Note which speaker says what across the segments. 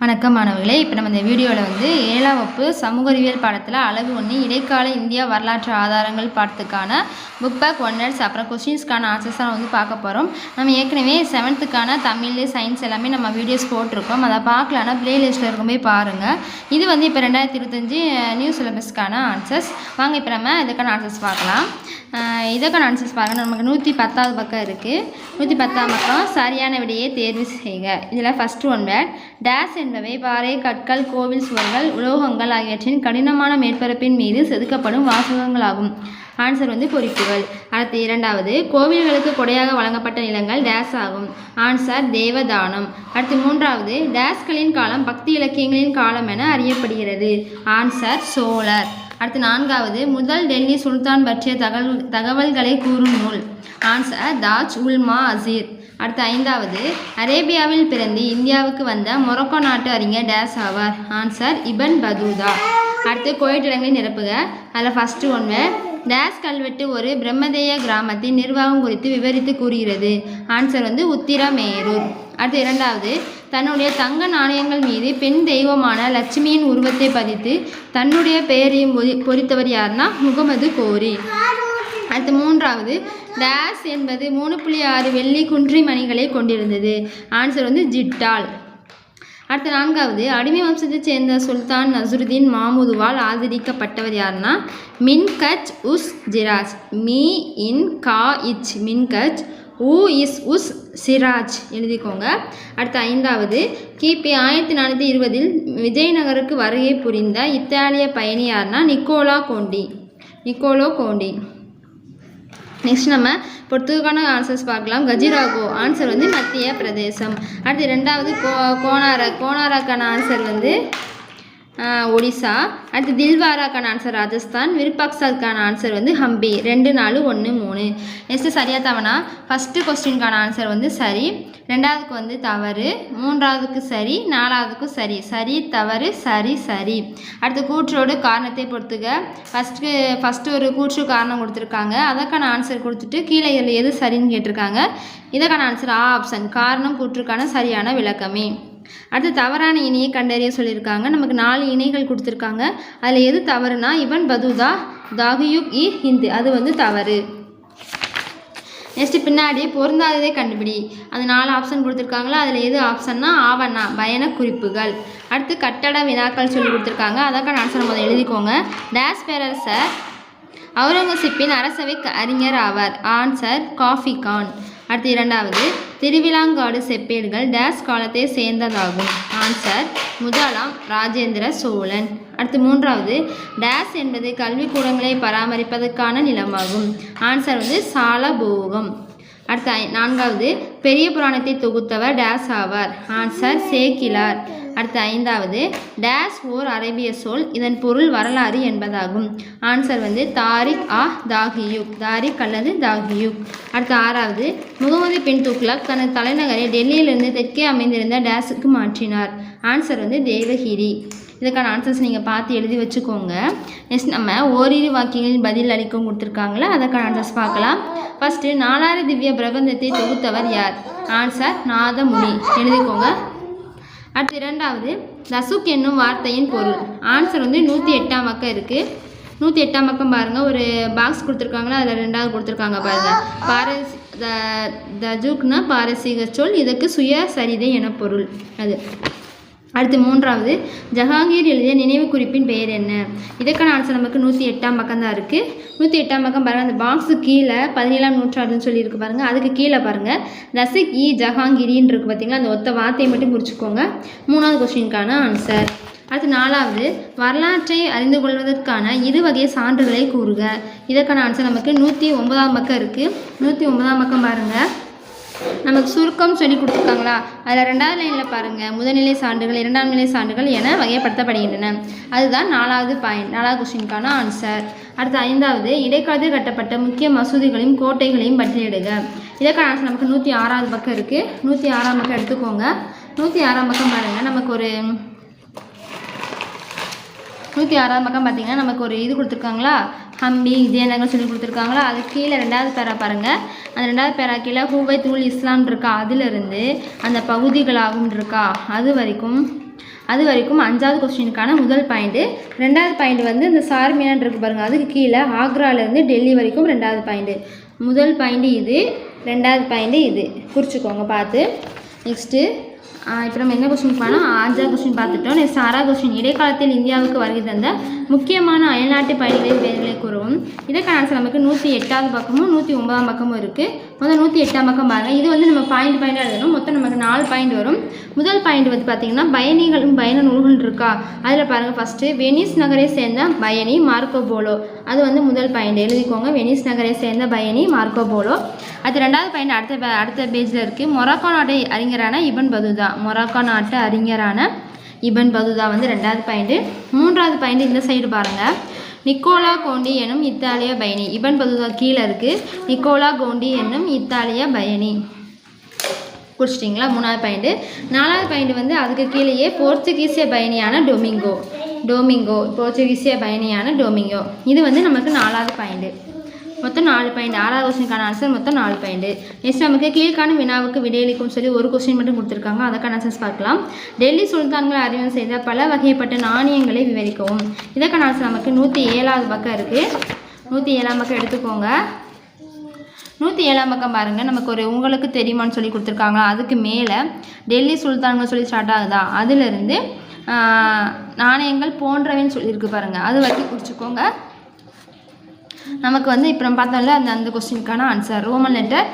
Speaker 1: வணக்கம் மாணவர்களே இப்போ நம்ம இந்த வீடியோவில் வந்து ஏழாம் வகுப்பு சமூக அறிவியல் பாடத்தில் அளவு ஒன்று இடைக்கால இந்தியா வரலாற்று ஆதாரங்கள் பாடத்துக்கான புக் பேக் ஒன்னர்ஸ் அப்புறம் கொஸ்டின்ஸ்க்கான ஆன்சர்ஸ் தான் வந்து பார்க்க போகிறோம் நம்ம ஏற்கனவே செவன்த்துக்கான தமிழ் சயின்ஸ் எல்லாமே நம்ம வீடியோஸ் போட்டிருக்கோம். அதை பார்க்கலான்னா ப்ளேலிஸ்ட்டில் இருக்கும் போய் பாருங்கள் இது வந்து இப்போ ரெண்டாயிரத்தி இருபத்தஞ்சி நியூ சிலபஸ்க்கான ஆன்சர்ஸ் வாங்க இப்போ நம்ம இதுக்கான ஆன்சர்ஸ் பார்க்கலாம். இதற்கான இதுக்கான ஆன்சர்ஸ் பாருங்கள் நமக்கு நூற்றி பத்தாவது பக்கம் இருக்குது நூற்றி பத்தாம் பக்கம் சரியான விடையை தேர்வு செய்க. இதில் ஃபஸ்ட்டு ஒன் வேர்ட் டேஸ் என்பவை பாறை கற்கள் கோவில் சுவர்கள் உலோகங்கள் ஆகியவற்றின் கடினமான மேற்பரப்பின் மீது செதுக்கப்படும் வாசகங்களாகும். ஆன்சர் வந்து பொறிப்புகள் அடுத்து இரண்டாவது கோவில்களுக்கு கொடையாக வழங்கப்பட்ட நிலங்கள் டேஸ் ஆகும். ஆன்சர் தேவதானம். அடுத்து மூன்றாவது டேஸ்களின் காலம் பக்தி இலக்கியங்களின் காலம் என அறியப்படுகிறது. ஆன்சர் சோழர் அடுத்து நான்காவது முதல் டெல்லி சுல்தான் பற்றிய தகவல் தகவல்களை கூறும் நூல். ஆன்சர் தாஜ் உல்மா அசீர் அடுத்து ஐந்தாவது அரேபியாவில் பிறந்து இந்தியாவுக்கு வந்த மொரோக்கோ நாட்டு அறிஞர் டேஸ் ஆவார். Answer Ibn Battuta. அடுத்து கோயிட்டிடங்களை நிரப்புக. அதில் ஃபஸ்ட்டு ஒன்று டேஸ் கல்வெட்டு ஒரு பிரம்மதேய கிராமத்தின் நிர்வாகம் குறித்து விவரித்து கூறுகிறது. ஆன்சர் வந்து உத்திரமேரூர். அடுத்து இரண்டாவது தன்னுடைய தங்க நாணயங்கள் மீது பெண் தெய்வமான லட்சுமியின் உருவத்தை பதித்து தன்னுடைய பெயரையும் பொறி- பொறித்தவர் யாருன்னா முகமது கோரி. அடுத்து மூன்றாவது டேஸ் என்பது மூணு புள்ளி ஆறு வெள்ளி குன்றி மணிகளை கொண்டிருந்தது. ஆன்சர் வந்து ஜிட்டால். அடுத்த நான்காவது அடிமை வம்சத்தைச் சேர்ந்த சுல்தான் நசுருதீன் மாமுதுவால் ஆதரிக்கப்பட்டவர் யாருன்னா மின்கச் உஸ் ஜிராஜ். மீ இன் கா இச். மின்கச் ஊ இஸ் உஸ் சிராஜ் எழுதிக்கோங்க. அடுத்து ஐந்தாவது. கிபி ஆயிரத்தி நானூற்றி இருபதில் விஜயநகருக்கு வருகை புரிந்த இத்தாலிய பயணியார்னா Nicola Conti. Nicolo Conti. Next நம்ம பொறுத்துக்கான ஆன்சர்ஸ் பார்க்கலாம். கஜிராகோ ஆன்சர் வந்து மத்திய பிரதேசம். அடுத்து ரெண்டாவது கோ கோனாரக் கோனாரக்கான ஆன்சர் வந்து ஒடிசா. அடுத்து தில்வாராக்கான ஆன்சர் ராஜஸ்தான். விருப்பாக்சாக்கான ஆன்சர் வந்து ஹம்பி. ரெண்டு நாலு ஒன்று மூணு. நெக்ஸ்ட்டு சரியாக தவணா. ஃபஸ்ட்டு கொஸ்டினுக்கான ஆன்சர் வந்து சரி. ரெண்டாவதுக்கு வந்து தவறு. மூன்றாவதுக்கு சரி. நாலாவதுக்கும் சரி. சரி தவறு சரி சரி. அடுத்து கூற்றோடு காரணத்தை பொறுத்துக்க ஃபஸ்ட்டு ஃபஸ்ட்டு ஒரு கூற்று காரணம் கொடுத்துருக்காங்க. அதற்கான ஆன்சர் கொடுத்துட்டு கீழே இதில் எது சரின்னு கேட்டிருக்காங்க. இதற்கான ஆன்சர் ஆ ஆப்ஷன் காரணம் கூற்றுக்கான சரியான விளக்கமே. அடுத்து தவறான இணையை கண்டறிய சொல்லியிருக்காங்க. நமக்கு நாலு இணைகள் கொடுத்துருக்காங்க. அதில் எது தவறுனா இவன் பதுதா தாகுயுக் இ ஹிந்து. அது வந்து தவறு. நெக்ஸ்ட்டு பின்னாடி பொருந்தாததே கண்டுபிடி. அந்த நாலு ஆப்ஷன் கொடுத்துருக்காங்களா? அதில் எது ஆப்ஷன்னா ஆவண்ணா பயண குறிப்புகள். அடுத்து கட்டட வினாக்கள் சொல்லி கொடுத்துருக்காங்க. அதற்கான ஆன்சர் முதல் எழுதிக்கோங்க. டேஸ் பேரரசர் அவுரங்கசீப்பின் அரசவை அறிஞர் ஆவார். ஆன்சர் காஃபி கான் அடுத்து இரண்டாவது திருவிழாங்காடு செப்பேடுகள் டேஸ் காலத்தை சேர்ந்ததாகும். ஆன்சர் முதலாம் ராஜேந்திர சோழன். அடுத்து மூன்றாவது டேஸ் என்பது கல்விக்கூடங்களை பராமரிப்பதற்கான நிலமாகும். ஆன்சர் வந்து சாலபோகம். அடுத்த நான்காவது பெரிய புராணத்தை தொகுத்தவர் டேஸ் ஆவார். ஆன்சர் சேக்கிலார். அடுத்த ஐந்தாவது டேஸ் ஓர் அரேபிய சொல் இதன் பொருள் வரலாறு என்பதாகும். ஆன்சர் வந்து தாரிக் ஆ தாகியுக் தாரிக் அல்லது தாகியுக். அடுத்த ஆறாவது முகமது பின் துக்ளக் தனது தலைநகரை டெல்லியிலிருந்து தெற்கே அமைந்திருந்த டேஸுக்கு மாற்றினார். ஆன்சர் வந்து தேவகிரி. இதுக்கான ஆன்சர்ஸ் நீங்கள் பார்த்து எழுதி வச்சுக்கோங்க. நெக்ஸ்ட் நம்ம ஓரிரு வாக்கியங்களில் பதில் அளிக்கும் கொடுத்துருக்காங்களா அதற்கான ஆன்சர்ஸ் பார்க்கலாம். ஃபஸ்ட்டு நாலாறு திவ்ய பிரபந்தத்தை தொகுத்தவர் யார்? ஆன்சர் நாதமுனி. எழுதிக்கோங்க. அடுத்து இரண்டாவது தசுக் என்னும் வார்த்தையின் பொருள். ஆன்சர் வந்து நூற்றி எட்டாம் பக்கம் இருக்குது நூற்றி எட்டாம் பக்கம் பாருங்கள் ஒரு பாக்ஸ் கொடுத்துருக்காங்களா அதில் ரெண்டாவது கொடுத்துருக்காங்க பாருங்கள் பாரஸ் த தஜுக்னா பாரசீக சொல் இதற்கு சுய சரிதை என பொருள். அது. அடுத்து மூன்றாவது ஜஹாங்கீர் எழுதிய நினைவு குறிப்பின் பெயர் என்ன? இதற்கான ஆன்சர் நமக்கு நூற்றி எட்டாம் பக்கம் தான் இருக்குது நூற்றி எட்டாம் பக்கம் பாருங்கள் அந்த பாக்ஸு கீழே பதினேழாம் நூற்றாண்டுன்னு சொல்லியிருக்கு பாருங்கள் அதுக்கு கீழே பாருங்கள் ரசிக் இ. ஜஹாங்கிரின்னு இருக்குது பார்த்தீங்களா அந்த ஒத்த வார்த்தையை மட்டும் குறிச்சிக்கோங்க. மூணாவது கொஸ்டினுக்கான ஆன்சர் அடுத்து நாலாவது வரலாற்றை அறிந்து கொள்வதற்கான இரு வகை சான்றுகளை கூறுக. இதற்கான ஆன்சர் நமக்கு நூற்றி ஒன்பதாம் பக்கம் இருக்குது நூற்றி ஒன்பதாம் பக்கம் பாருங்கள் நமக்கு சுருக்கம் சொல்லி கொடுத்துருக்காங்களா? அதில் ரெண்டாவது லைனில் பாருங்கள் முதல்நிலை சான்றுகள் இரண்டாம் நிலை சான்றுகள் என வகைப்படுத்தப்படுகின்றன. அதுதான் நாலாவது பாயிண்ட் நாலாவது கொஸ்டினுக்கான ஆன்சர் அடுத்து ஐந்தாவது இடைக்காலத்தில் கட்டப்பட்ட முக்கிய மசூதிகளையும் கோட்டைகளையும் பட்டியலிடுக இதற்கான ஆன்சர் நமக்கு நூற்றி ஆறாவது பக்கம் இருக்குது நூற்றி ஆறாம் பக்கம் எடுத்துக்கோங்க. நூற்றி ஆறாம் பக்கம் பாருங்கள் நமக்கு ஒரு நூற்றி ஆறாவது பக்கம் பார்த்தீங்கன்னா நமக்கு ஒரு இது கொடுத்துருக்காங்களா? ஹம்பி விஜயநகர் சொல்லி கொடுத்துருக்காங்களா? அது கீழே ரெண்டாவது பேரா பாருங்கள் அந்த ரெண்டாவது பேரா கீழே ஹூவை தூள் இஸ்லாம் இருக்கா? அதிலிருந்து அந்த பகுதிகளாகும் இருக்கா? அது வரைக்கும் அது வரைக்கும் அஞ்சாவது கொஸ்டினுக்கான முதல் பாயிண்ட்டு ரெண்டாவது பாயிண்ட் வந்து இந்த சார்மியான் இருக்கு பாருங்கள் அதுக்கு கீழே ஆக்ராலேருந்து டெல்லி வரைக்கும் ரெண்டாவது பாயிண்ட்டு முதல் பாயிண்ட்டு இது ரெண்டாவது பாயிண்ட்டு இது. குறிச்சிக்கோங்க பார்த்து. நெக்ஸ்ட்டு இப்போ நம்ம என்ன கொஸ்டின் பண்ணோம் ஆஜா கொஸ்டின் பார்த்துட்டோம். நெக்ஸ்ட் சாரா கொஸ்டின் இடைக்காலத்தில் இந்தியாவுக்கு வருகை தந்த முக்கியமான அயல்நாட்டு பயணிகளின் பேர்களை கூறுவோம். இதற்கான ஆன்சர் நமக்கு நூற்றி எட்டாவது பக்கமும் நூற்றி ஒன்பதாம் பக்கமும் இருக்குது முதல் நூற்றி எட்டாம் பக்கம் பாருங்கள் இது வந்து நம்ம பாயிண்ட் பாயிண்டாக எழுதணும். மொத்தம் நமக்கு நாலு பாயிண்ட் வரும். முதல் பாயிண்ட் வந்து பார்த்திங்கன்னா பயணிகளும் பயண நூல்கள் இருக்கா? அதில் பாருங்கள் ஃபஸ்ட்டு வெனிஸ் நகரை சேர்ந்த பயணி மார்க்கோ போலோ. அது வந்து முதல் பாயிண்ட். எழுதிக்கோங்க. வெனிஸ் நகரை சேர்ந்த பயணி மார்க்கோ போலோ. அது ரெண்டாவது பாயிண்ட் அடுத்த பே- அடுத்த பேஜில் இருக்குது மொராக்கோ நாட்டு அறிஞரான இபன் பதுதா. மொராக்கோ நாட்டு அறிஞரான இபன் பதுதா வந்து ரெண்டாவது பாயிண்ட்டு மூன்றாவது பாயிண்ட் இந்த சைடு பாருங்கள் நிக்கோலா கோண்டி எனும் இத்தாலிய பயணி. இபன் பதுதா கீழே இருக்குது நிக்கோலா கோண்டி என்னும் இத்தாலிய பயணி. குறிச்சிட்டிங்களா மூணாவது பாயிண்ட்டு நாலாவது பாயிண்ட் வந்து அதுக்கு கீழேயே போர்ச்சுகீசிய பயணியான டொமிங்கோ. டோமிங்கோ போர்ச்சுகீசிய பயணியான டொமிங்கோ. இது வந்து நமக்கு நாலாவது பாயிண்ட்டு மொத்தம் நாலு பாயிண்ட். ஆறாவது கொஸ்டினுக்கான ஆன்சர் மொத்தம் நாலு பாயிண்ட். நெக்ஸ்ட் நமக்கு கீழ்கான வினாவுக்கு விடையளிக்கும் சொல்லி ஒரு கொஸ்டின் மட்டும் கொடுத்துருக்காங்க. அதற்கான ஆன்சர்ஸ் பார்க்கலாம். டெல்லி சுல்தான்கள் அறிமுகம் செய்த பல வகைப்பட்ட நாணயங்களை விவரிக்கவும். இதற்கான ஆன்சர் நமக்கு நூற்றி ஏழாவது பக்கம் இருக்குது நூற்றி ஏழாம் பக்கம் எடுத்துக்கோங்க. நூற்றி ஏழாம் பக்கம் பாருங்கள் நமக்கு ஒரு உங்களுக்கு தெரியுமான்னு சொல்லி கொடுத்துருக்காங்க. அதுக்கு மேலே டெல்லி சுல்தான்கள் சொல்லி ஸ்டார்ட் ஆகுதா? அதிலிருந்து நாணயங்கள் போன்றவைன்னு சொல்லியிருக்கு பாருங்கள் அது வரைக்கும் குறிச்சிக்கோங்க நமக்கு வந்து இப்போ நம்ம பார்த்தோம்ல அந்த அந்த கொஸ்டினுக்கான ஆன்சர் ரோமன் லெட்டர்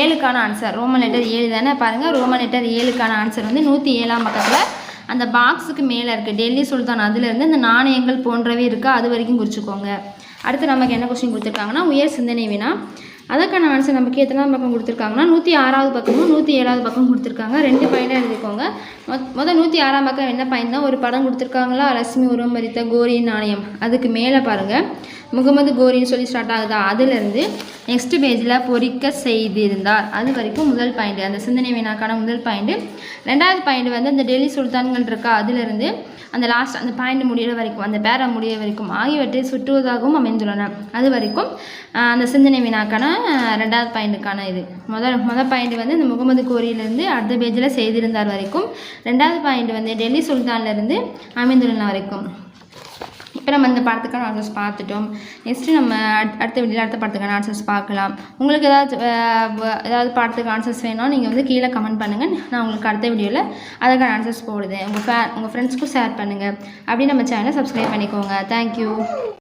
Speaker 1: ஏழுக்கான ஆன்சர் ரோமன் லெட்டர் ஏழு தானே? பாருங்கள் ரோமன் லெட்டர் ஏழுக்கான ஆன்சர் வந்து நூற்றி ஏழாம் பக்கத்தில் அந்த பாக்ஸுக்கு மேலே இருக்குது டெல்லி சுல்தான் அதுலேருந்து இந்த நாணயங்கள் போன்றவை இருக்கா? அது வரைக்கும் குறிச்சிக்கோங்க அடுத்து நமக்கு என்ன கொஸ்டின் கொடுத்துருக்காங்கன்னா உயர் சிந்தனை வினா. அதற்கான ஆன்சர் நமக்கு எத்தனாவது பக்கம் கொடுத்துருக்காங்கன்னா நூற்றி ஆறாவது பக்கமும் நூற்றி ஏழாவது பக்கம் கொடுத்துருக்காங்க. ரெண்டு பையனாக எழுதிக்கோங்க. மொத் மொதல் நூற்றி ஆறாம் பக்கம் என்ன பையன் தான் ஒரு படம் கொடுத்துருக்காங்களா? லட்சுமி உருவம் மறித்த கோரி நாணயம் அதுக்கு மேலே பாருங்கள் முகமது கோரின்னு சொல்லி ஸ்டார்ட் ஆகுதா? அதுலேருந்து நெக்ஸ்ட் பேஜில் பொறிக்க செய்திருந்தார். அது வரைக்கும் முதல் பாயிண்ட் அந்த சிந்தனை வினாக்கான முதல் பாயிண்ட் ரெண்டாவது பாயிண்ட் வந்து அந்த டெல்லி சுல்தான்கள் இருக்கா? அதுலேருந்து அந்த லாஸ்ட் அந்த பாயிண்ட் முடிகிற வரைக்கும் அந்த பேரா முடிய வரைக்கும் ஆகியவற்றை சுற்றுவதாகவும் அமைந்துள்ளன. அது வரைக்கும் அந்த சிந்தனை வினாக்கான ரெண்டாவது பாயிண்ட்டுக்கான இது. முதல் முதல் பாயிண்ட் வந்து இந்த முகமது கோரியிலேருந்து அடுத்த பேஜில் செய்திருந்தார் வரைக்கும். ரெண்டாவது பாயிண்ட் வந்து டெல்லி சுல்தான்லேருந்து அமைந்துள்ளன வரைக்கும். இப்போ நம்ம இந்த படத்துக்கான ஆன்சர்ஸ் பார்த்துட்டோம். நெக்ஸ்ட்டு நம்ம அட்- அடுத்த வீடியோவில் அடுத்த படத்துக்கான ஆன்சர்ஸ் பார்க்கலாம். உங்களுக்கு ஏதாச்சும் ஏதாவது படத்துக்கு ஆன்சர்ஸ் வேணும் நீங்கள் வந்து கீழே கமெண்ட் பண்ணுங்கள் நான் உங்களுக்கு அடுத்த வீடியோவில் அதுக்கான ஆன்சர்ஸ் போடுதேன் உங்கள் ஃபே உங்கள் ஃப்ரெண்ட்ஸ்க்கும் ஷேர் பண்ணுங்கள் அப்படி நம்ம சேனலை சப்ஸ்கிரைப் பண்ணிக்கோங்க. தேங்க்யூ